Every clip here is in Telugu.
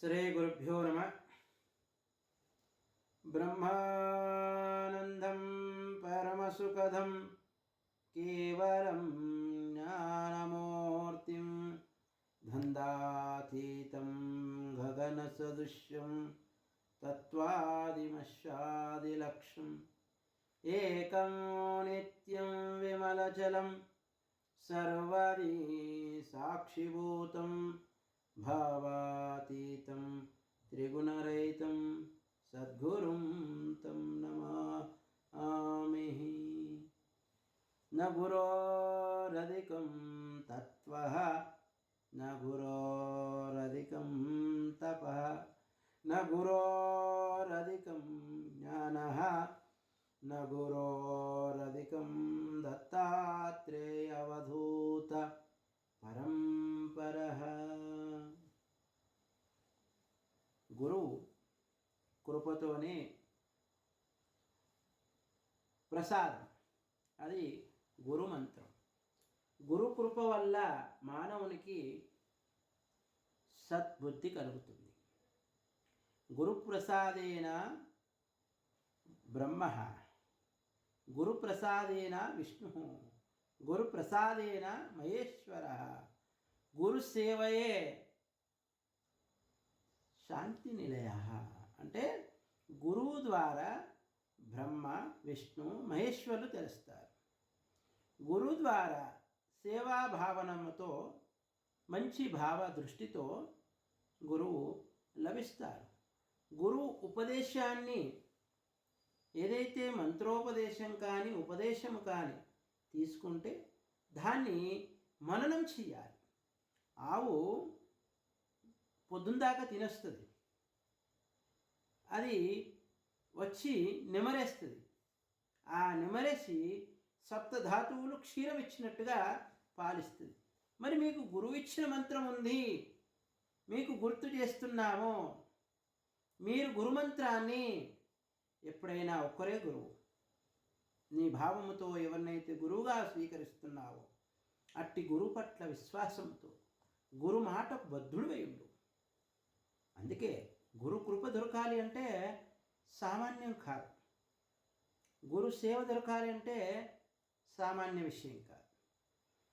श्रीगुरुभ्यो नमः। ब्रह्मानन्दं परमसुखदं केवलं ज्ञानमूर्तिं धन्दातीतं गगनसदृश्यं तत्त्वादिमशादिलक्ष्यम् एकं नित्यं विमलजलं सर्वदी साक्षिभूतं भावातीतं त्रिगुणरहितं सद्गुरुं तं नमामिहि न गुरोरधिकं तत्त्वः न गुरोरधिकं तपः न गुरोरधिकं ज्ञानः न गुरोरधिकं दत्तात्रेयवधूत परम्परः గురువు కృపతోనే ప్రసాదం. అది గురుమంత్రం గురు కృప వల్ల మానవునికి సద్బుద్ధి కలుగుతుంది. గురుప్రసాదేన బ్రహ్మ గురుప్రసాదేన విష్ణు గురుప్రసాదేన మహేశ్వర గురుసేవయే శాంతి నిలయ. అంటే గురువు ద్వారా బ్రహ్మ విష్ణు మహేశ్వరులు తెలుస్తారు. గురువు ద్వారా సేవా భావనముతో మంచి భావ దృష్టితో గురువు లభిస్తారు. గురువు ఉపదేశాన్ని ఏదైతే మంత్రోపదేశం కానీ ఉపదేశం కానీ తీసుకుంటే దాన్ని మననం చేయాలి. ఆవు పొద్దున్న దాకా తినేస్తుంది. అది వచ్చి నెమరేస్తుంది. ఆ నెమరేసి సప్తధాతువులు క్షీరం ఇచ్చినట్టుగా పాలిస్తుంది. మరి మీకు గురువు ఇచ్చిన మంత్రం ఉంది. మీకు గుర్తు చేస్తున్నాము. మీరు గురుమంత్రాన్ని ఎప్పుడైనా ఒక్కరే గురువు. నీ భావముతో ఎవరినైతే గురువుగా స్వీకరిస్తున్నావో అట్టి గురువు పట్ల విశ్వాసంతో గురు మాట బద్ధుడు ఉండు. అందుకే గురు కృప దొరకాలి అంటే సామాన్యం కాదు. గురు సేవ దొరకాలి అంటే సామాన్య విషయం కాదు.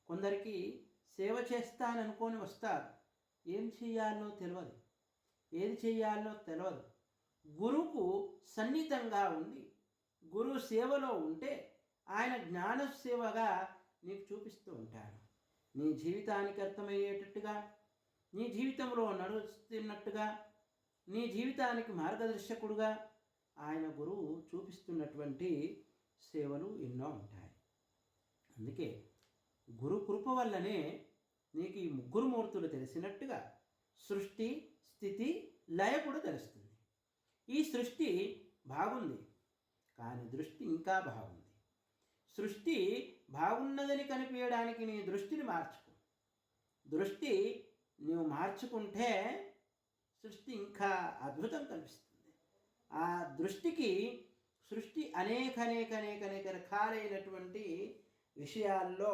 కొందరికి సేవ చేస్తాననుకొని వస్తారు. ఏం చేయాలో తెలియదు ఏది చేయాలో తెలియదు గురువుకు సన్నిహితంగా ఉండి గురువు సేవలో ఉంటే ఆయన జ్ఞాన సేవగా నీకు చూపిస్తూ ఉంటాడు. నీ జీవితానికి అర్థమయ్యేటట్టుగా నీ జీవితంలో నడుస్తున్నట్టుగా నీ జీవితానికి మార్గదర్శకుడుగా ఆయన గురువు చూపిస్తున్నటువంటి సేవలు ఎన్నో ఉంటాయి. అందుకే గురు కృప వల్లనే నీకు ఈ ముగ్గురు మూర్తులు తెలిసినట్టుగా సృష్టి స్థితి లయ కూడా తెలుస్తుంది. ఈ సృష్టి బాగుంది కానీ దృష్టి ఇంకా బాగుంది. సృష్టి బాగున్నదని కనిపించడానికి నీ దృష్టిని మార్చుకో. దృష్టి నువ్వు మార్చుకుంటే సృష్టి ఇంకా అద్భుతం కనిపిస్తుంది ఆ దృష్టికి సృష్టి అనేక అనేక అనేక అనేక రకాలైనటువంటి విషయాల్లో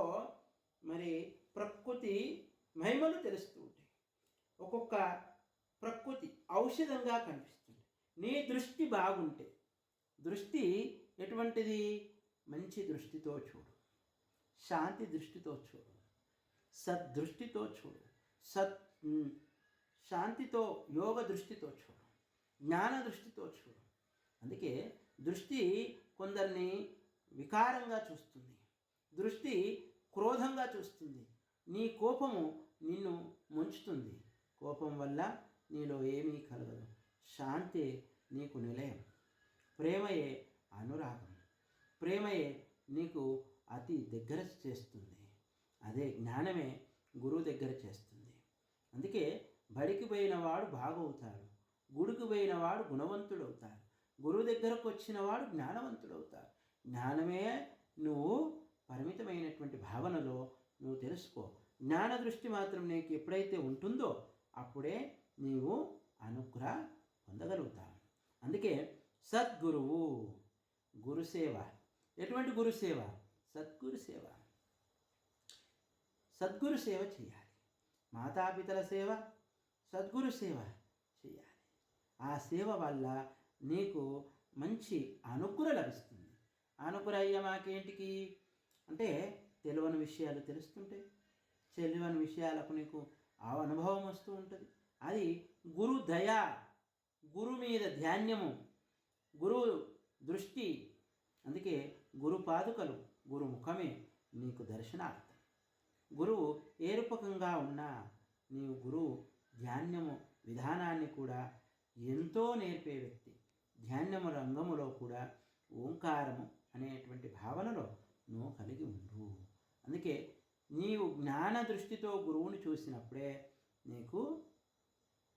మరి ప్రకృతి మహిమలు తెలుస్తూ ఉంటాయి ఒక్కొక్క ప్రకృతి ఔషధంగా కనిపిస్తుంది నీ దృష్టి బాగుంటే దృష్టి ఎటువంటిది మంచి దృష్టితో చూడు శాంతి దృష్టితో చూడు సద్దృష్టితో చూడు సత్ శాంతితో యోగ దృష్టితో చూడు జ్ఞాన దృష్టితో చూడు. అందుకే దృష్టి కొందరిని వికారంగా చూస్తుంది దృష్టి క్రోధంగా చూస్తుంది నీ కోపము నిన్ను ముంచుతుంది. కోపం వల్ల నీలో ఏమీ కలగదు శాంతి నీకు నిలయం ప్రేమయే అనురాగం ప్రేమయే నీకు అతి దగ్గర చేస్తుంది. అదే జ్ఞానమే గురువు దగ్గర చేస్తుంది. అందుకే బడికి పోయిన వాడు బాగవుతాడు గుడికి పోయిన వాడు గుణవంతుడవుతాడు గురువు దగ్గరకు వచ్చిన వాడు జ్ఞానవంతుడవుతాడు. జ్ఞానమే నువ్వు పరిమితమైనటువంటి భావనలో నువ్వు తెలుసుకో. జ్ఞాన దృష్టి మాత్రం నీకు ఎప్పుడైతే ఉంటుందో అప్పుడే నీవు అనుగ్రహ పొందగలుగుతావు. అందుకే సద్గురువు గురుసేవ ఎటువంటి గురుసేవ సద్గురు సేవ. సద్గురు సేవ చేయాలి. మాతాపితల సేవ సద్గురు సేవ చేయాలి. ఆ సేవ వల్ల నీకు మంచి అనుగ్రహం లభిస్తుంది. అనుగ్రహ మాకేంటికి? అంటే తెలియని విషయాలు తెలుస్తుంటాయి. తెలియని విషయాలకు నీకు ఆ అనుభవం వస్తూ ఉంటుంది. అది గురు దయ గురు మీద ధ్యాన్యము గురువు దృష్టి అందుకే గురు పాదుకలు గురు ముఖమే నీకు దర్శనాలు. గురువు ఏ రూపకంగా ఉన్నా నీవు గురువు ధ్యాన్యము విధానాన్ని కూడా ఎంతో నేర్పే వ్యక్తి. ధ్యాన్యము రంగములో కూడా ఓంకారము అనేటువంటి భావనలో నువ్వు కలిగి ఉండు. అందుకే నీవు జ్ఞాన దృష్టితో గురువుని చూసినప్పుడే నీకు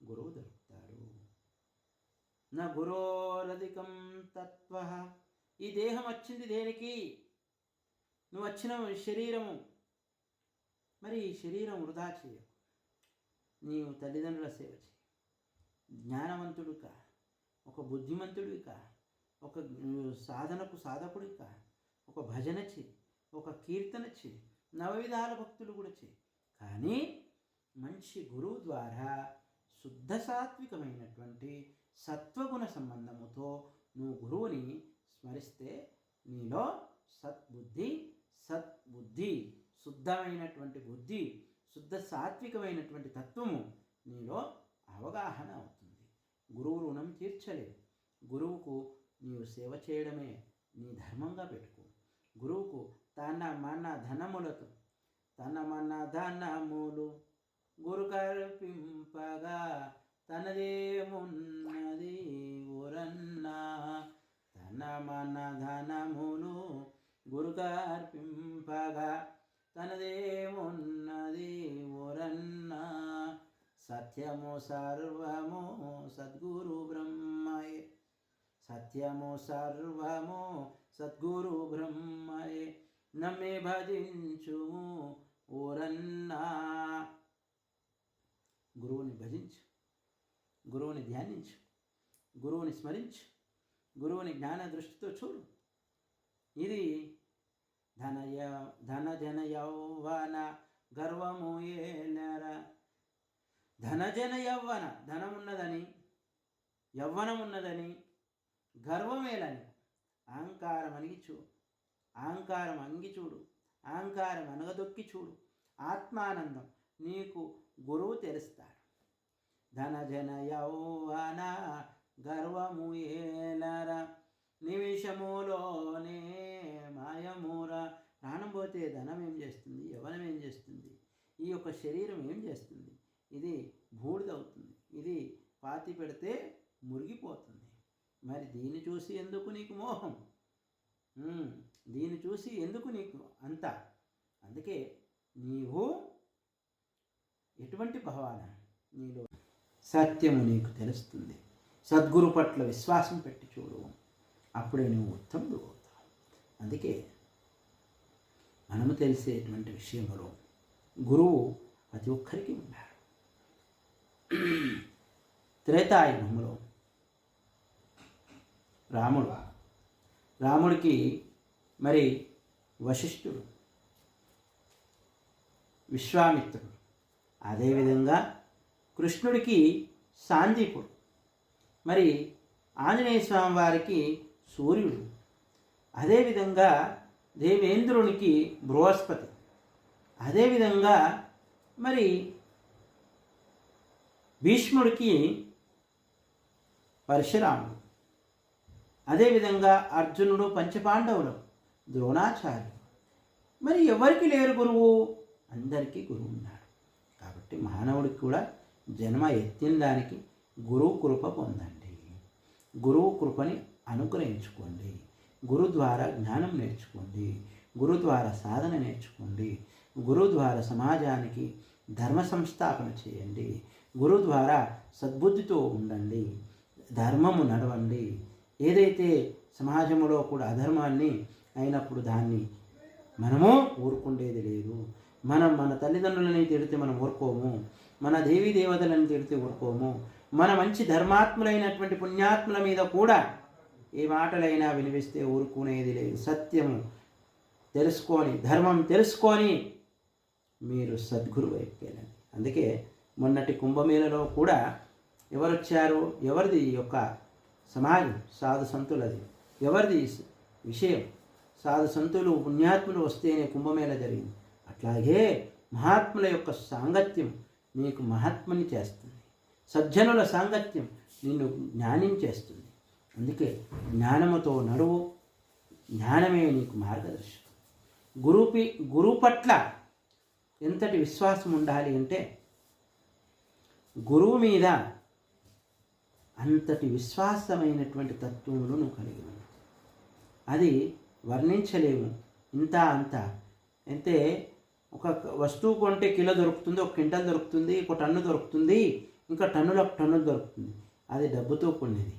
గురువు దొరుకుతారు నా గురోరధికం తత్వ. ఈ దేహం వచ్చింది దేనికి? నువ్వు వచ్చిన శరీరము మరి ఈ శరీరం వృధా చేయకు. నీవు తల్లిదండ్రుల సేవ చేయి. జ్ఞానవంతుడు కా ఒక బుద్ధిమంతుడివి కా ఒక సాధనకు సాధకుడి కా ఒక భజన చేయి ఒక కీర్తన చేయి నవవిధాల భక్తులు కూడా చేయి. కానీ మంచి గురువు ద్వారా శుద్ధ సాత్వికమైనటువంటి సత్వగుణ సంబంధముతో నువ్వు గురువుని స్మరిస్తే నీలో సద్బుద్ధి సద్బుద్ధి. శుద్ధమైనటువంటి బుద్ధి శుద్ధ సాత్వికమైనటువంటి తత్వము నీలో అవగాహన అవుతుంది. గురువు రుణం తీర్చలేవు గురువుకు నీవు సేవ చేయడమే నీ ధర్మంగా పెట్టుకో. గురువుకు తన మన ధనములతో తన మన ధనములు గురు కల్పింప తనదేమున్నది ఊరన్నా సత్యము సర్వము సద్గురు బ్రహ్మయే. సత్యము సర్వము సద్గురు బ్రహ్మయే. నమ్మే భజించుము ఓరన్నా. గురువుని భజించు గురువుని ధ్యానించు గురువుని స్మరించు గురువుని జ్ఞాన దృష్టితో చూడు. ఇది ధనయ ధనజన యౌవన గర్వము ఏలర ధనజన యవ్వన ధనమున్నదని యవ్వనం ఉన్నదని గర్వమేలని. అహంకారం అణిగి చూడు అహంకారం అంగి చూడు అహంకారం అనగదొక్కి చూడు ఆత్మానందం నీకు గురువు తెలుస్తాడు. ధనజన యౌవన గర్వము ఏలర నిమిషములోనే మాయమూర ప్రాణం పోతే ధనం ఏం చేస్తుంది? యవనం ఏం చేస్తుంది? ఈ యొక్క శరీరం ఏం చేస్తుంది? ఇది బూడిదవుతుంది ఇది పాతి పెడితే మురిగిపోతుంది. మరి దీన్ని చూసి ఎందుకు నీకు మోహం? దీన్ని చూసి ఎందుకు నీకు అంత? అందుకే నీవు ఎటువంటి భావాన నీలో సత్యము నీకు తెలుస్తుంది. సద్గురు పట్ల విశ్వాసం పెట్టి చూడు. అప్పుడే నువ్వు ఉత్తముడు అవుతావు. అందుకే మనము తెలిసేటువంటి విషయంలో గురువు ప్రతి ఒక్కరికి ఉన్నారు త్రేతాయుగంలో రాముడు రాముడికి మరి వశిష్ఠుడు విశ్వామిత్రుడు అదేవిధంగా కృష్ణుడికి సాందీపుడు మరి ఆంజనేయ స్వామి వారికి సూర్యుడు. అదేవిధంగా దేవేంద్రునికి బృహస్పతి. అదేవిధంగా మరి భీష్ముడికి పరశురాముడు. అదేవిధంగా అర్జునుడు పంచపాండవులు ద్రోణాచార్యులు. మరి ఎవరికి లేరు గురువు? అందరికీ గురువు ఉన్నాడు. కాబట్టి మానవుడికి కూడా జన్మ ఎత్తిన దానికి గురువు కృప పొందండి. గురువు కృపని అనుగ్రహించుకోండి. గురు ద్వారా జ్ఞానం నేర్చుకోండి. గురు ద్వారా సాధన నేర్చుకోండి. గురు ద్వారా సమాజానికి ధర్మ సంస్థాపన చేయండి. గురు ద్వారా సద్బుద్ధితో ఉండండి. ధర్మము నడవండి. ఏదైతే సమాజంలో కూడా అధర్మాన్ని అయినప్పుడు దాన్ని మనము ఊరుకుండేది లేదు. మనం మన తల్లిదండ్రులని తిడితే మనం ఊరుకోము. మన దేవీ దేవతలను తిడితే ఊరుకోము. మన మంచి ధర్మాత్ములైనటువంటి పుణ్యాత్ముల మీద కూడా ఏ మాటలైనా వినిపిస్తే ఊరుకునేది లేదు. సత్యము తెలుసుకొని ధర్మం తెలుసుకొని మీరు సద్గురు వైపు వెళ్ళండి అందుకే మొన్నటి కుంభమేళలో కూడా ఎవరొచ్చారు? ఎవరిది ఈ యొక్క సమాజం? సాధు సంతులది ఎవరిది విషయం? సాధు సంతులు పుణ్యాత్ములు వస్తేనే కుంభమేళ జరిగింది. అట్లాగే మహాత్ముల యొక్క సాంగత్యం నీకు మహాత్ముని చేస్తుంది. సజ్జనుల సాంగత్యం నిన్ను జ్ఞానం చేస్తుంది అందుకే జ్ఞానముతో నడువు జ్ఞానమే నీకు మార్గదర్శకం. గురుపి గురువు పట్ల ఎంతటి విశ్వాసం ఉండాలి అంటే గురువు మీద అంతటి విశ్వాసమైనటువంటి తత్వములు నువ్వు కలిగి ఉన్నావు. అది వర్ణించలేము. ఇంత అంత. అయితే ఒక వస్తువు కొంటే కిలో దొరుకుతుంది ఒక క్వింటల్ దొరుకుతుంది ఒక టన్ను దొరుకుతుంది ఇంకా టన్నుల టన్నులు దొరుకుతుంది. అది డబ్బుతో కొనేది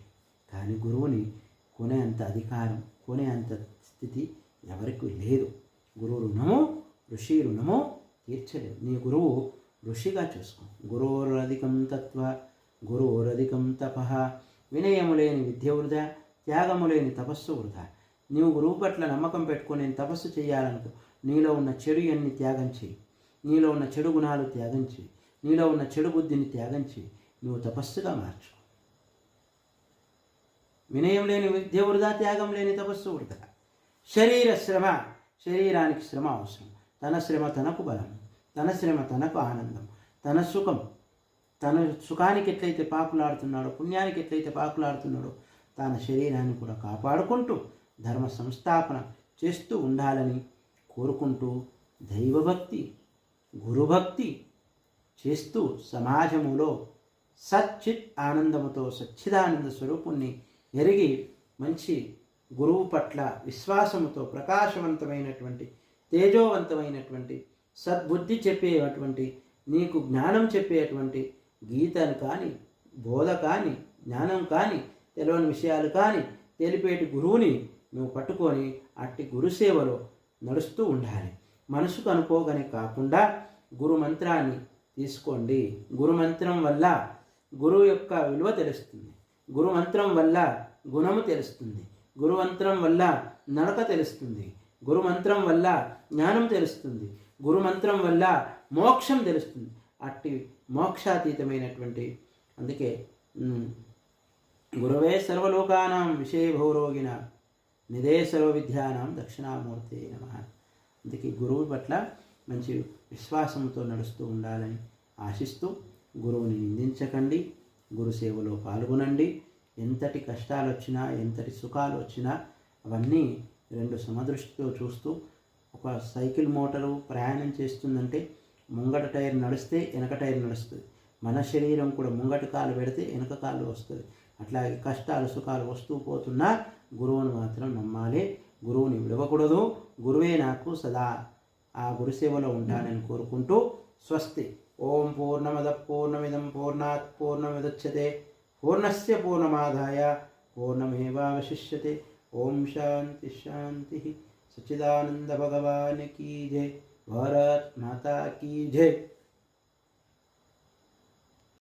కానీ గురువుని కొనే అంత అధికారం కొనే అంత స్థితి ఎవరికి లేదు. గురువు రుణము ఋషి రుణము తీర్చలేదు నీ గురువు ఋషిగా చూసుకో. గురువురధికం తత్వ గురువురధికం తప. వినయము లేని విద్య వృధా త్యాగము లేని తపస్సు వృధా. నీవు గురువు పట్ల నమ్మకం పెట్టుకొని నేను తపస్సు చేయాలనుకో నీలో ఉన్న చెడు అన్ని త్యాగం చేయి. నీలో ఉన్న చెడు గుణాలు త్యాగం చేయి. నీలో ఉన్న చెడు బుద్ధిని త్యాగం చేయి. నువ్వు తపస్సుగా మార్చు. వినయం లేని విద్య వృధా త్యాగం లేని తపస్సు వృధా శరీర శ్రమ శరీరానికి శ్రమ అవసరం. తన శ్రమ తనకు బలం తన శ్రమ తనకు ఆనందం. తన సుఖం తన సుఖానికి ఎట్లయితే పాకులాడుతున్నాడో పుణ్యానికి ఎట్లయితే పాకులాడుతున్నాడో తన శరీరాన్ని కూడా కాపాడుకుంటూ ధర్మ సంస్థాపన చేస్తూ ఉండాలని కోరుకుంటూ దైవభక్తి గురుభక్తి చేస్తూ సమాజములో సచ్చిత్ ఆనందముతో సచ్చిదానంద స్వరూపుణ్ణి ఎరిగి మంచి గురువు పట్ల విశ్వాసముతో ప్రకాశవంతమైనటువంటి తేజోవంతమైనటువంటి సద్బుద్ధి చెప్పేటువంటి నీకు జ్ఞానం చెప్పేటువంటి గీతను కానీ బోధ కానీ జ్ఞానం కానీ తెలియని విషయాలు కానీ తెలిపేటి గురువుని నువ్వు పట్టుకొని అట్టి గురుసేవలో నడుస్తూ ఉండాలి. మనసుకు అనుకోగానే కాకుండా గురు మంత్రాన్ని తీసుకోండి. గురుమంత్రం వల్ల గురువు యొక్క విలువ తెలుస్తుంది. గురుమంత్రం వల్ల గుణము తెలుస్తుంది. గురుమంత్రం వల్ల నడక తెలుస్తుంది. గురుమంత్రం వల్ల జ్ఞానం తెలుస్తుంది. గురుమంత్రం వల్ల మోక్షం తెలుస్తుంది. అట్టి మోక్షాతీతమైనటువంటి అందుకే గురువే గురవే సర్వలోకానాం విషయభౌరోగిన నిదే సర్వ విద్యానం దక్షిణామూర్తి నమ. అందుకే గురువు పట్ల మంచి విశ్వాసంతో నడుస్తూ ఉండాలని ఆశిస్తూ గురువుని నిందించకండి. గురుసేవలో పాల్గొనండి. ఎంతటి కష్టాలు వచ్చినా ఎంతటి సుఖాలు వచ్చినా అవన్నీ రెండు సమదృష్టితో చూస్తూ ఒక సైకిల్ మోటారు ప్రయాణం చేస్తుందంటే ముంగట టైర్ నడిస్తే వెనక టైర్ నడుస్తుంది. మన శరీరం కూడా ముంగట కాలు పెడితే వెనక కాలు వస్తుంది. అట్లాగే కష్టాలు సుఖాలు వస్తూ పోతున్నా గురువును మాత్రం నమ్మాలి. గురువుని విడవకూడదు. గురువే నాకు సదా ఆ గురుసేవలో ఉంటానని కోరుకుంటూ స్వస్తి. ओम पूर्णमद पूर्णमिदम पूर्णात् पूर्णमिदच्यते। पूर्णस्य पूर्णमाधाय पूर्णमेवशिष्य ओम शांति शांति। सच्चिदानंद भगवान की जय। भारत माता की जय।